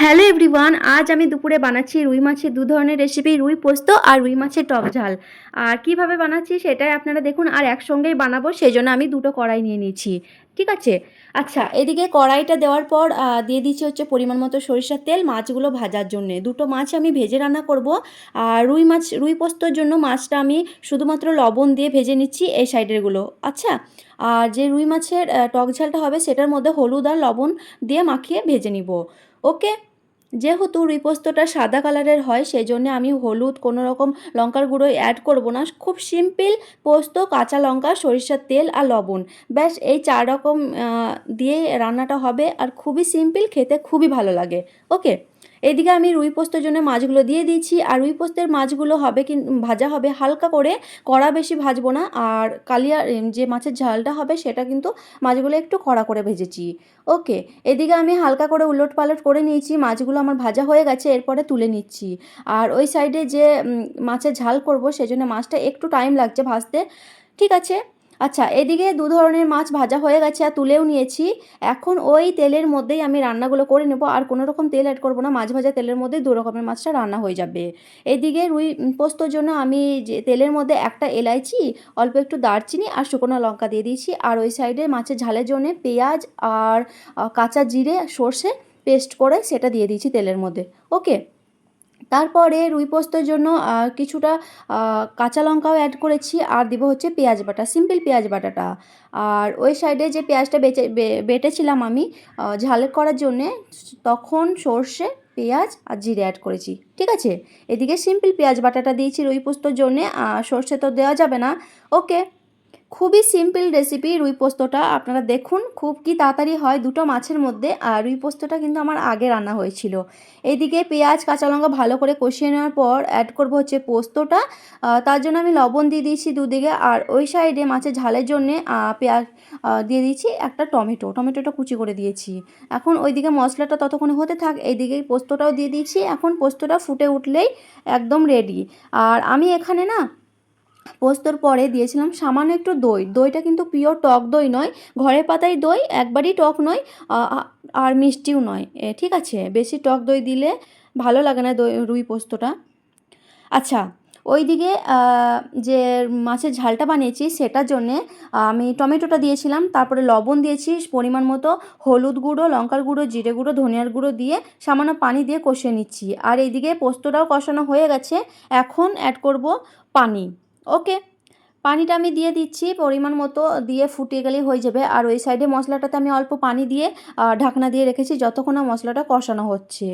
Hello everyone, আজ আমি দুপুরে বানাচ্ছি রুই মাছের দু ধরনের রেসিপি রুই পোস্ত আর রুই মাছের টক ঝাল। আর কীভাবে বানাচ্ছি সেটাই আপনারা দেখুন, আর একসঙ্গেই বানাবো সেই জন্য আমি দুটো কড়াই নিয়ে নিয়েছি। ঠিক আছে? আচ্ছা এদিকে কড়াইটা দেওয়ার পর দিয়ে দিচ্ছি হচ্ছে পরিমাণ মতো সরিষার তেল, মাছগুলো ভাজার জন্য। দুটো মাছ আমি ভেজে রান্না করব। আর রুই মাছ, রুই পোস্তর জন্য মাছটা আমি শুধুমাত্র লবণ দিয়ে ভেজে নিচ্ছি এই সাইডেরগুলো আচ্ছা? আর যে রুই মাছের টক ঝালটা হবে সেটার মধ্যে হলুদ আর লবণ দিয়ে মাখিয়ে ভেজে নিব। ওকে? যেহেতু রুই পোস্তটা সাদা কালারের হয় সেই জন্য আমি হলুদ কোনো রকম লঙ্কার গুঁড়ো অ্যাড করব না। খুব সিম্পল পোস্ত, কাঁচা লঙ্কা, সরিষার তেল আর লবণ। ব্যাস, এই চার রকম দিয়ে রান্নাটা হবে। আর খুবই সিম্পল খেতে খুবই ভালো লাগে। ওকে এদিকে আমি রুই পোস্তর জন্য মাছগুলো দিয়ে দিয়েছি, আর রুই পোস্তের মাছগুলো হবে কি ভাজা হবে হালকা করে, কড়া বেশি ভাজবো না, আর কালিয়া যে মাছের ঝালটা হবে সেটা কিন্তু মাছগুলো একটু কড়া করে ভেজেছি। ওকে, এদিকে আমি হালকা করে উলট পালট করে নিয়েছি, মাছগুলো আমার ভাজা হয়ে গেছে, এরপরে তুলে নিচ্ছি। আর ওই সাইডে যে মাছের ঝাল করব, সেজন্য মাছটা একটু টাইম লাগছে ভাজতে। ঠিক আছে আচ্ছা এদিকে দু ধরনের মাছ ভাজা হয়ে গেছে আর তুলেও নিয়েছি। এখন ওই তেলের মধ্যেই আমি রান্নাগুলো করে নেব আর কোনো রকম তেল অ্যাড করব না, মাছ ভাজা তেলের মধ্যেই দু রকমের মাছটা রান্না হয়ে যাবে। এদিকে রুই পোস্তর জন্য আমি যে তেলের মধ্যে একটা এলাইচি, অল্প একটু দারচিনি আর শুকনো লঙ্কা দিয়ে দিয়েছি। আর ওই সাইডে মাছের ঝালের জন্য পেঁয়াজ আর কাঁচা জিরে সর্ষে পেস্ট করে সেটা দিয়ে দিয়েছি তেলের মধ্যে। ওকে? তারপরে রুই পোস্তর জন্য কিছুটা কাঁচা লঙ্কাও অ্যাড করেছি, আর দিব হচ্ছে পেঁয়াজ বাটা সিম্পল পেঁয়াজ বাটাটা। আর ওই সাইডে যে পেঁয়াজটা বেচে বেটেছিলাম আমি ঝাল করার জন্যে, তখন সর্ষে, পেঁয়াজ আর জিরে অ্যাড করেছি। ঠিক আছে? এদিকে সিম্পল পেঁয়াজ বাটাটা দিয়েছি রুই পোস্তর জন্যে সর্ষে তো দেওয়া যাবে না। ওকে খুবই সিম্পল রেসিপি রুই পোস্তটা। আপনারা দেখুন, খুব কি তাড়াতাড়ি হয় দুটো মাছের মধ্যে। আর রুই পোস্তটা কিন্তু আমার আগে রান্না হয়েছিল। এইদিকে পেঁয়াজ, কাঁচা লঙ্কা ভালো করে কষিয়ে নেওয়ার পর অ্যাড করব হচ্ছে পোস্তটা। তার জন্য আমি লবণ দিয়ে দিয়েছি দুদিকে। আর ওই সাইডে মাছের ঝালের জন্যে পেঁয়াজ দিয়ে দিয়েছি একটা টমেটো। টমেটোটা কুচি করে দিয়েছি। এখন ওইদিকে মশলাটা ততক্ষণে হতে থাক, এইদিকে পোস্তটাও দিয়ে দিয়েছি। এখন পোস্তটা ফুটে উঠলেই একদম রেডি আর আমি এখানে না পোস্তর পরে দিয়েছিলাম সামান্য একটু দই। দইটা কিন্তু পিওর টক দই নয় ঘরের পাতায় দই, একবারই টক নয় আর মিষ্টিও নয়। ঠিক আছে, বেশি টক দই দিলে ভালো লাগে না দই, রুই পোস্তটা। আচ্ছা ওইদিকে যে মাছের ঝালটা বানিয়েছি সেটার জন্যে আমি টমেটোটা দিয়েছিলাম, তারপরে লবণ দিয়েছি, পরিমাণ মতো হলুদ গুঁড়ো, লঙ্কার গুঁড়ো, জিরে গুঁড়ো, ধনিয়ার গুঁড়ো দিয়ে সামান্য পানি দিয়ে কষিয়ে নিচ্ছি। আর এইদিকে পোস্তটাও কষানো হয়ে গেছে, এখন অ্যাড করব পানি। ওকে, পানিটা আমি দিয়ে দিচ্ছি, পরিমাণ মতো দিয়ে ফুটিয়ে গেলেই হয়ে যাবে। আর ওই সাইডে মশলাটাতে আমি অল্প পানি দিয়ে ঢাকনা দিয়ে রেখেছি যতক্ষণ না মশলাটা কষানো হচ্ছে।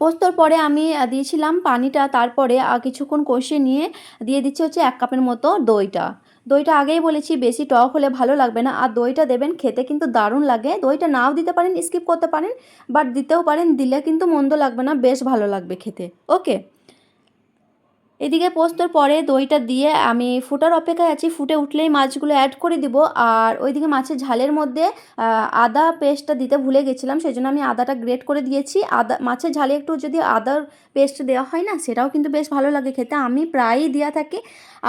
পোস্তর পরে আমি দিয়েছিলাম পানিটা, তারপরে কিছুক্ষণ কষিয়ে নিয়ে দিয়ে দিচ্ছি হচ্ছে এক কাপের মতো দইটা। দইটা আগেই বলেছি, বেশি টক হলে ভালো লাগবে না। আর দইটা দেবেন খেতে কিন্তু দারুণ লাগে। দইটা নাও দিতে পারেন, স্কিপ করতে পারেন, বাট দিতেও পারেন, দিলে কিন্তু মন্দ লাগবে না, বেশ ভালো লাগবে খেতে। ওকে এদিকে পোস্তর পরে দইটা দিয়ে আমি ফুটার অপেক্ষায় আছি। ফুটে উঠলেই মাছগুলো অ্যাড করে দিব। আর ওইদিকে মাছের ঝালের মধ্যে আদা পেস্টটা দিতে ভুলে গেছিলাম সেই জন্য আমি আদাটা গ্রেট করে দিয়েছি। আদা, মাছের ঝালে একটু যদি আদার পেস্ট দেওয়া হয় না, সেটাও কিন্তু বেশ ভালো লাগে খেতে। আমি প্রায়ই দেওয়া থাকি।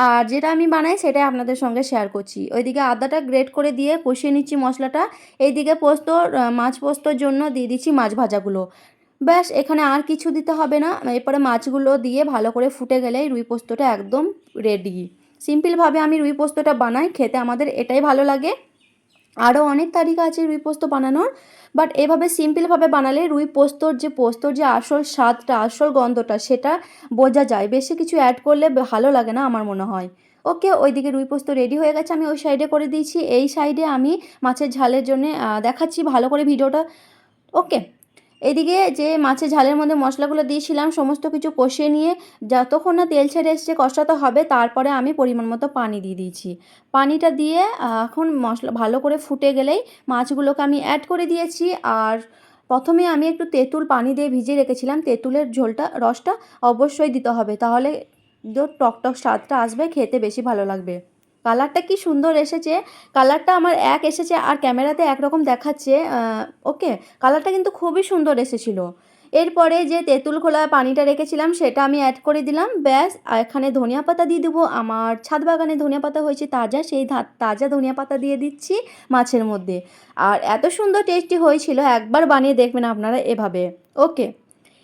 আর যেটা আমি বানাই, সেটাই আপনাদের সঙ্গে শেয়ার করছি। ওইদিকে আদাটা গ্রেট করে দিয়ে কষিয়ে নিচ্ছি মশলাটা। এইদিকে পোস্তর মাছ পোস্তর জন্য দিয়ে দিচ্ছি মাছ ভাজাগুলো। ব্যাস, এখানে আর কিছু দিতে হবে না। এরপরে মাছগুলো দিয়ে ভালো করে ফুটে গেলেই রুই পোস্তটা একদম রেডি সিম্পলভাবে আমি রুই পোস্তটা বানাই, খেতে আমাদের এটাই ভালো লাগে। আরও অনেক তারিকা আছে রুই পোস্ত বানানোর বাট এভাবে সিম্পলভাবে বানালে রুই পোস্তর যে পোস্তর যে আসল স্বাদটা, আসল গন্ধটা, সেটা বোঝা যায়। বেশি কিছু অ্যাড করলে ভালো লাগে না আমার মনে হয়। ওকে ওইদিকে রুই পোস্ত রেডি হয়ে গেছে, আমি ওই সাইডে করে দিয়েছি। এই সাইডে আমি মাছের ঝালের জন্য দেখাচ্ছি ভালো করে ভিডিওটা। ওকে এদিকে যে মাছের ঝালের মধ্যে মশলাগুলো দিয়েছিলাম, সমস্ত কিছু কষিয়ে নিয়ে যতক্ষণ না তেল ছেড়ে এসছে কষাতে হবে, তারপরে আমি পরিমাণ মতো পানি দিয়ে দিয়েছি। পানিটা দিয়ে এখন মশলা ভালো করে ফুটে গেলেই মাছগুলোকে আমি অ্যাড করে দিয়েছি। আর প্রথমে আমি একটু তেঁতুল পানি দিয়ে ভিজিয়ে রেখেছিলাম, তেঁতুলের ঝোলটা, রসটা অবশ্যই দিতে হবে, তাহলে টকটক স্বাদটা আসবে, খেতে বেশি ভালো লাগবে। কালারটা কি সুন্দর এসেছে? কালারটা আমার এক এসেছে আর ক্যামেরাতে একরকম দেখাচ্ছে ওকে? কালারটা কিন্তু খুবই সুন্দর এসেছিল। এরপরে যে তেঁতুল খোলা পানিটা রেখেছিলাম, সেটা আমি অ্যাড করে দিলাম। ব্যাস এখানে ধনিয়া পাতা দিয়ে দেবো। আমার ছাদ বাগানে ধনিয়া পাতা হয়েছে তাজা, সেই তাজা ধনিয়া পাতা দিয়ে দিচ্ছি মাছের মধ্যে। আর এত সুন্দর টেস্টি হয়েছিল, একবার বানিয়ে দেখবেন আপনারা এভাবে। ওকে?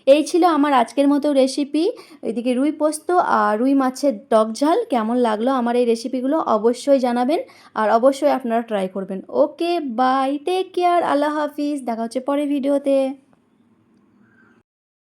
এই ছিল আমার আজকের মতো রেসিপি এদিকে রুই পোস্ত আর রুই মাছের টক ঝাল কেমন লাগল আমার এই রেসিপিগুলো অবশ্যই জানাবেন আর অবশ্যই আপনারা ট্রাই করবেন। ওকে বাই টেক কেয়ার আল্লাহ হাফিজ। দেখা হচ্ছে পরের ভিডিওতে